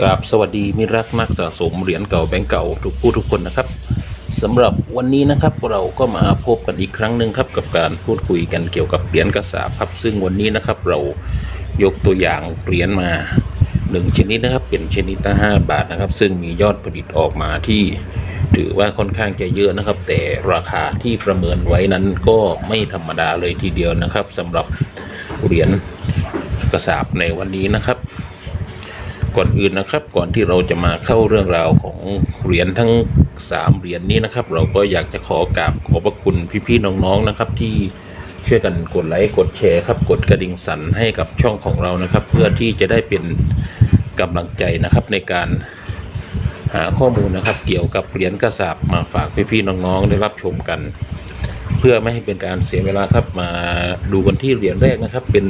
กราบสวัสดีมิรักนักสะสมเหรียญเก่าแบงก์เก่าทุกผู้ทุกคนนะครับสำหรับวันนี้นะครับเราก็มาพบกันอีกครั้งหนึ่งครับกับการพูดคุยกันเกี่ยวกับเหรียญกระสาบครับ ซึ่งวันนี้นะครับเรายกตัวอย่างเหรียญมาหนึ่งชนิดนะครับ เป็นชนิดละห้าบาทนะครับ ซึ่งมียอดผลิตออกมาที่ถือว่าค่อนข้างจะเยอะนะครับ แต่ราคาที่ประเมินไว้นั้นก็ไม่ธรรมดาเลยทีเดียวนะครับสำหรับเหรียญกระสาบในวันนี้นะครับ ก่อนอื่นนะครับ ก่อนที่เราจะมาเข้าเรื่องราวของเหรียญทั้งสามเหรียญนี้นะครับ เราก็อยากจะขอกราบขอบพระคุณพี่ๆน้องๆนะครับ ที่ช่วยกันกดไลค์กดแชร์ครับ กดกระดิ่งสั่นให้กับช่องของเรานะครับ เพื่อที่จะได้เป็นกำลังใจนะครับในการหาข้อมูลนะครับ เกี่ยวกับเหรียญกระสาบมาฝากพี่ๆน้องๆได้รับชมกัน เพื่อไม่ให้เป็นการเสียเวลาครับมาดูกันที่เหรียญแรกนะครับ เป็น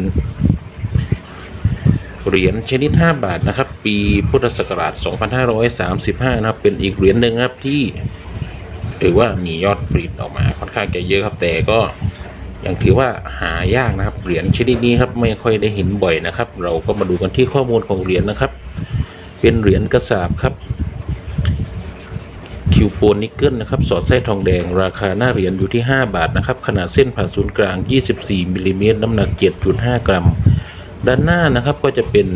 เหรียญชนิด 5 บาทนะครับ ปีพุทธศักราช 2535 นะครับ เป็นอีกเหรียญหนึ่งครับที่ถือว่ามียอดผลิตออกมาค่อนข้างจะเยอะครับ แต่ก็ยังถือว่าหายากนะครับ เหรียญชนิดนี้ครับไม่ค่อยได้เห็นบ่อยนะครับ เราก็มาดูกันที่ข้อมูลของเหรียญนะครับ เป็นเหรียญกระสาบครับคิวโปนนิกเกิลนะครับ สอดไส้ทองแดง ราคาหน้าเหรียญอยู่ที่ 5 บาทนะครับ ขนาดเส้นผ่าศูนย์กลาง 24มิลลิเมตรน้ำหนัก 7.5 กรัม ด้านหน้านะครับก็จะเป็น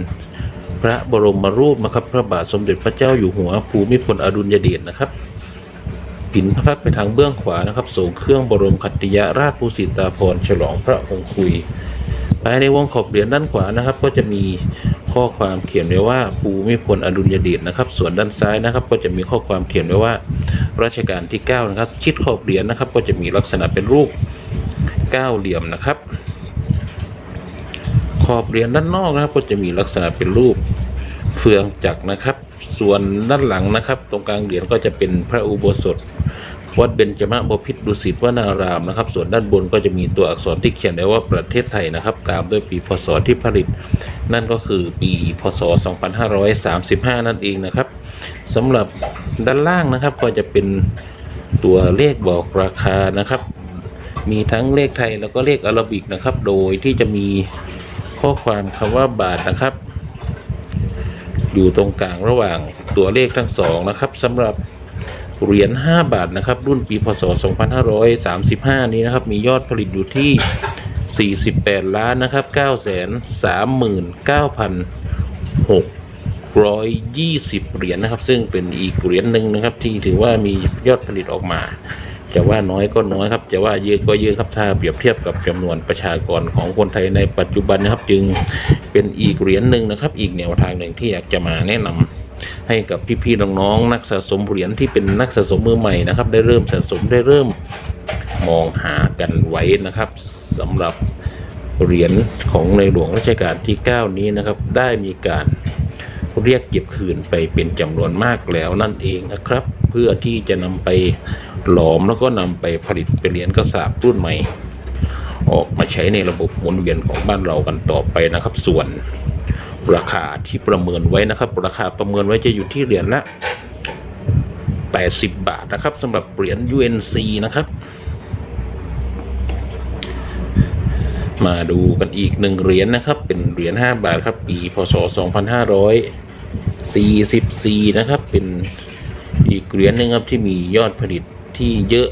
พระบรมรูปนะครับ พระบาทสมเด็จพระเจ้าอยู่หัวภูมิพลอดุลยเดชนะครับผินพระพักไปทางเบื้องขวานะครับส่งเครื่องบรมขัตติยราชภูสิตาภรฉลองพระองคุยภายในวงขอบเหรียญด้านขวานะครับ ก็จะมีข้อความเขียนไว้ว่าภูมิพลอดุลยเดชนะครับ ส่วนด้านซ้ายนะครับ ก็จะมีข้อความเขียนไว้ว่ารัชกาลที่9นะครับ ชิดขอบเหรียญนะครับ ก็จะมีลักษณะเป็นรูปเก้าเหลี่ยมนะครับ อบเหรียญด้านนอกนะครับ ก็จะมีลักษณะเป็นรูปเฟืองจักรนะครับ ส่วนด้านหลังนะครับ ตรงกลางเหรียญก็จะเป็นพระอุโบสถ วัดเบญจมบพิตรดุสิตวนารามนะครับ ส่วนด้านบนก็จะมีตัวอักษรที่เขียนไว้ว่าประเทศไทยนะครับ ตามด้วยปีพศที่ผลิต นั่นก็คือปีพศ 2535 นั่นเองนะครับสำหรับด้านล่างนะครับก็จะเป็นตัวเลขบอกราคานะครับ มีทั้งเลขไทยแล้วก็เลขอาราบิกนะครับ โดยที่จะมี ข้อความคำว่าบาทนะครับ อยู่ตรงกลางระหว่างตัวเลขทั้งสองนะครับสำหรับเหรียญ5บาทนะครับ รุ่นปีพศ 2535 นี้นะครับ มียอดผลิตอยู่ที่ 48 ล้านนะครับ 9 3 9 6 620 เหรียญนะครับ ซึ่งเป็นอีกเหรียญหนึ่งนะครับ ที่ถือว่ามียอดผลิตออกมา จะว่าน้อยก็น้อยครับ จะว่าเยอะก็เยอะครับถ้าเปรียบเทียบกับจำนวนประชากรของคนไทยในปัจจุบันนะครับ จึงเป็นอีกเหรียญหนึ่งนะครับ อีกแนวทางหนึ่งที่อยากจะมาแนะนำให้กับพี่ๆน้องๆนักสะสมเหรียญที่เป็นนักสะสมมือใหม่นะครับ ได้เริ่มสะสมได้เริ่มมองหากันไว้นะครับสำหรับเหรียญของในหลวงรัชกาลที่ 9 นี้นะครับ ได้มีการเรียกเก็บคืนไปเป็นจำนวนมากแล้วนั่นเองนะครับ เพื่อที่จะนำไป หลอมแล้วก็นำไปผลิตเป็นเหรียญกระสาบรุ่นใหม่ ออกมาใช้ในระบบหมุนเวียนของบ้านเรากันต่อไปนะครับ ส่วนราคาที่ประเมินไว้นะครับ ราคาประเมินไว้จะอยู่ที่เหรียญละ 80 บาทนะครับสำหรับเหรียญ UNC นะครับ มาดูกันอีกหนึ่งเหรียญนะครับ เป็นเหรียญ 5 บาทครับ ปี พศ 2544 นะครับ เป็นอีกเหรียญหนึ่งครับที่มียอดผลิต ที่เยอะ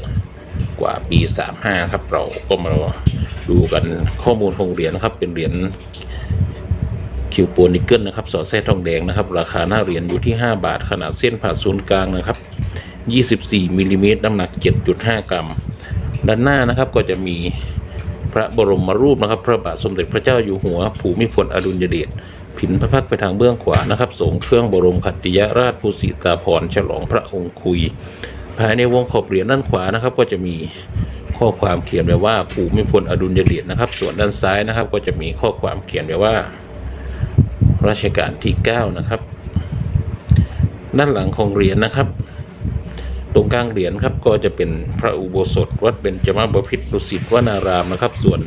กว่าปี 35 ครับ เราก็มาดูกันข้อมูลของเหรียญนะครับ เป็นเหรียญคิวโปนิกเกิลนะครับสอดแส้ทองแดงนะครับ ราคาหน้าเหรียญอยู่ที่ 5 บาท ขนาดเส้นผ่าศูนย์กลางนะครับ 24มิลลิเมตรน้ำหนัก 7.5 กรัม ด้านหน้านะครับก็จะมีพระบรมรูปนะครับ พระบาทสมเด็จพระเจ้าอยู่หัว ภูมิพลอดุลยเดชผินพระพักไปทางเบื้องขวานะครับสงเครื่องบรมขัตติยราชภูสิตาภรณ์ฉลองพระองค์คุย ภายในวงขอบเหรียญด้านขวานะครับ ก็จะมีข้อความเขียนไว้ว่าภูมิพลอดุลยเดชนะครับ ส่วนด้านซ้ายนะครับ ก็จะมีข้อความเขียนไว้ว่ารัชกาลที่ 9 นะครับ ด้านหลังของเหรียญนะครับ ตรงกลางเหรียญครับก็จะเป็นพระอุโบสถ วัดเบญจมาบพิตรดุสิตวนารามนะครับ ส่วน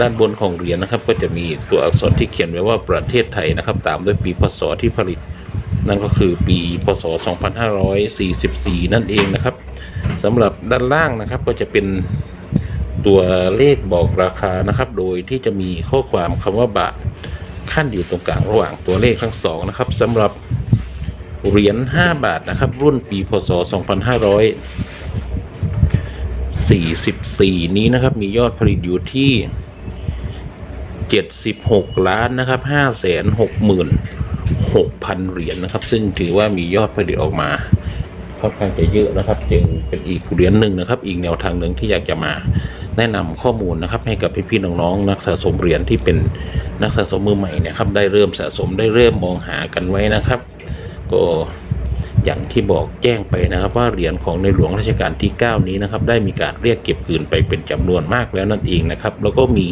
ด้านบนของเหรียญนะครับ ก็จะมีตัวอักษรที่เขียนไว้ว่าประเทศไทยนะครับ ตามด้วยปีพศที่ผลิต นั่นก็คือปีพศ 2544 นั่นเองนะครับสำหรับด้านล่างนะครับก็จะเป็นตัวเลขบอกราคานะครับ โดยที่จะมีข้อความคำว่าบาทขั้นอยู่ตรงกลางระหว่างตัวเลขทั้งสองนะครับสำหรับเหรียญ5บาทนะครับ รุ่นปีพศ 2544 นี้นะครับ มียอดผลิตอยู่ที่ 76 ล้านนะครับ 6,000 เหรียญนะครับ ซึ่งถือว่ามียอดผลิตออกมาค่อนข้างจะเยอะนะครับ จึงเป็นอีกเหรียญหนึ่งนะครับ อีกแนวทางหนึ่งที่อยากจะมาแนะนำข้อมูลนะครับให้กับพี่ๆน้องๆนักสะสมเหรียญที่เป็นนักสะสมมือใหม่เนะครับ ได้เริ่มสะสมได้เริ่มมองหากันไว้นะครับ ก็อย่างที่บอกแจ้งไปนะครับ ว่าเหรียญของในหลวงรัชกาลที่ 9 นี้นะครับ ได้มีการเรียกเก็บคืนไปเป็นจำนวนมากแล้วนั่นเองนะครับ แล้วก็มี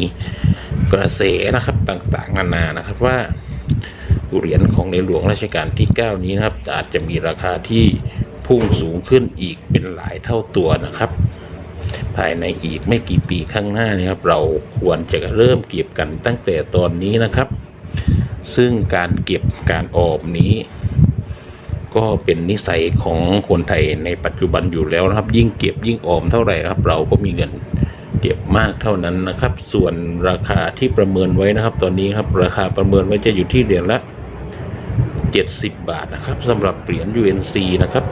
กระแสนะครับต่างๆ นานานะครับว่า เหรียญของในหลวงรัชกาลที่ 9 นี้นะครับ อาจจะมีราคาที่พุ่งสูงขึ้นอีกเป็นหลายเท่าตัวนะครับ ภายในอีกไม่กี่ปีข้างหน้านี้ครับ เราควรจะเริ่มเก็บกันตั้งแต่ตอนนี้นะครับ ซึ่งการเก็บการออมนี้ก็เป็นนิสัยของคนไทยในปัจจุบันอยู่แล้วนะครับ ยิ่งเก็บยิ่งออมเท่าไหร่ครับ เราก็มีเงินเก็บมากเท่านั้นนะครับ ส่วนราคาที่ประเมินไว้นะครับ ตอนนี้ครับราคาประเมินไว้จะอยู่ที่เหรียญละ 70 บาทนะครับสำหรับเหรียญ UNC นะครับ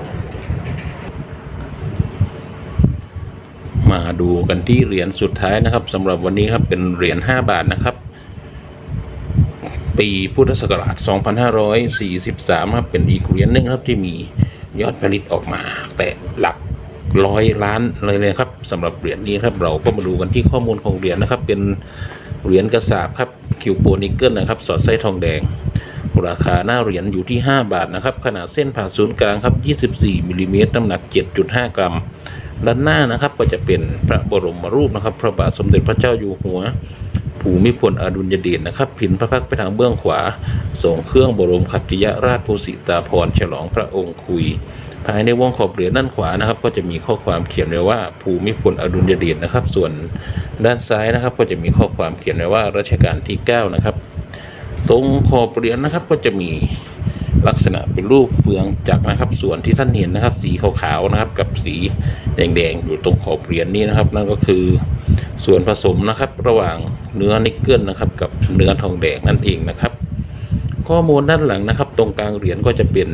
มาดูกันที่เหรียญสุดท้ายนะครับสำหรับวันนี้ครับเป็นเหรียญ 5 บาทนะครับ ปีพุทธศักราช 2543 ครับเป็นอีกเหรียญหนึ่งครับที่มียอดผลิตออกมา แต่หลักร้อยล้านเลยเลยครับสำหรับเหรียญนี้ครับเราก็มาดูกันที่ข้อมูลของเหรียญนะครับ เป็นเหรียญกระสาบครับคิวโปนิกเกิลนะครับ สอดไส้ทองแดง ราคาหน้าเหรียญอยู่ที่ 5 บาทนะครับ ขนาดเส้นผ่าศูนย์กลางครับ 24มิลลิเมตรน้ำหนัก 7.5 กรัม ด้านหน้านะครับก็จะเป็นพระบรมรูปนะครับ พระบาทสมเด็จพระเจ้าอยู่หัว ภูมิพลอดุลยเดชนะครับผินพระพักตร์ไปทางเบื้องขวาส่งเครื่องบรมขัตติยราชภูสิตาพรฉลองพระองค์คุย ภายในวงขอบเหรียญด้านขวานะครับ ก็จะมีข้อความเขียนไว้ว่าภูมิพลอดุลยเดชนะครับ ส่วนด้านซ้ายนะครับ ก็จะมีข้อความเขียนไว้ว่ารัชกาลที่ 9 นะครับ ตรงขอบเหรียญนะครับก็จะมีลักษณะเป็นรูปเฟืองจักรนะครับ ส่วนที่ท่านเห็นนะครับ สีขาวๆนะครับ กับสีแดงๆอยู่ตรงขอบเหรียญนี้นะครับ นั่นก็คือส่วนผสมนะครับ ระหว่างเนื้อนิกเกิลนะครับ กับเนื้อทองแดงนั่นเองนะครับ ข้อมูลด้านหลังนะครับ ตรงกลางเหรียญก็จะเป็น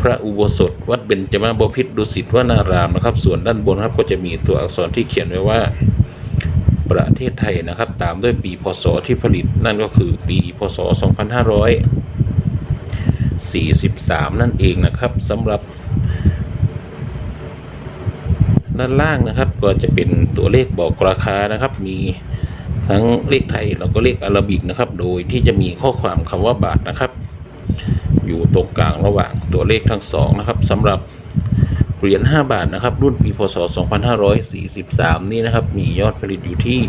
พระอุโบสถ วัดเบญจมาบพิตรดุสิตวนารามนะครับ ส่วนด้านบนครับก็จะมีตัวอักษรที่เขียนไว้ว่าประเทศไทยนะครับ ตามด้วยปีพศที่ผลิตนั่นก็คือปี พศ 2543 นั่นเองนะครับสำหรับ ด้านล่างนะครับก็จะเป็นตัวเลขบอกราคานะครับ มีทั้งเลขไทยแล้วก็เลขอารบิกนะครับ โดยที่จะมีข้อความคำว่าบาทนะครับ อยู่ตรงกลางระหว่างตัวเลขทั้งสองนะครับสำหรับเหรียญ5บาทนะครับ รุ่นปีพศ 2543 นี่นะครับ มียอดผลิตอยู่ที่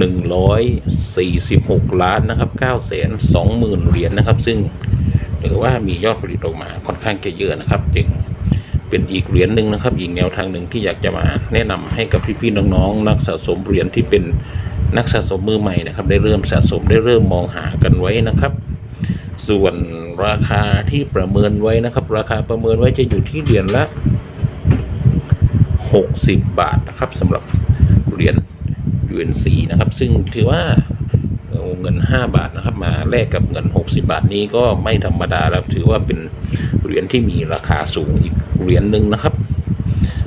146 ล้านนะครับ9แสน20,000เหรียญนะครับ ซึ่งถือว่ามียอดผลิตออกมาค่อนข้างจะเยอะนะครับ จึงเป็นอีกเหรียญหนึ่งนะครับอีกแนวทางหนึ่งที่อยากจะมาแนะนำให้กับพี่ๆน้องๆนักสะสมเหรียญที่เป็นนักสะสมมือใหม่นะครับ ได้เริ่มสะสมได้เริ่มมองหากันไว้นะครับ ส่วนราคาที่ประเมินไว้นะครับ ราคาประเมินไว้จะอยู่ที่เหรียญละ 60 บาทนะครับสำหรับเหรียญ UNC นะครับ ซึ่งถือว่าเอาเงิน 5 บาทนะครับ มาแลกกับเงิน 60 บาทนี้ก็ไม่ธรรมดาแล้วถือว่าเป็นเหรียญที่มีราคาสูงอีกเหรียญหนึ่งนะครับ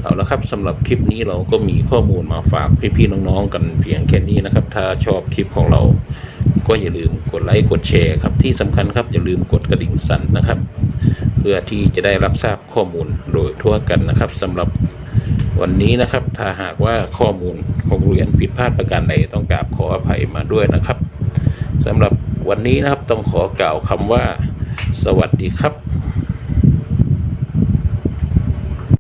เอาละครับสำหรับคลิปนี้เราก็มีข้อมูลมาฝากพี่ๆน้องๆกันเพียงแค่นี้นะครับ ถ้าชอบคลิปของเรา ก็อย่าลืมกดไลค์กดแชร์ครับที่สำคัญครับอย่าลืมกดกระดิ่งสั่นนะครับ เพื่อที่จะได้รับทราบข้อมูลโดยทั่วกันนะครับสำหรับ วันนี้นะครับ ถ้าหากว่าข้อมูลของเรียนผิดพลาดประการใดต้องกราบขออภัยมาด้วยนะครับสำหรับวันนี้นะครับต้องขอกล่าวคำว่า สวัสดีครับ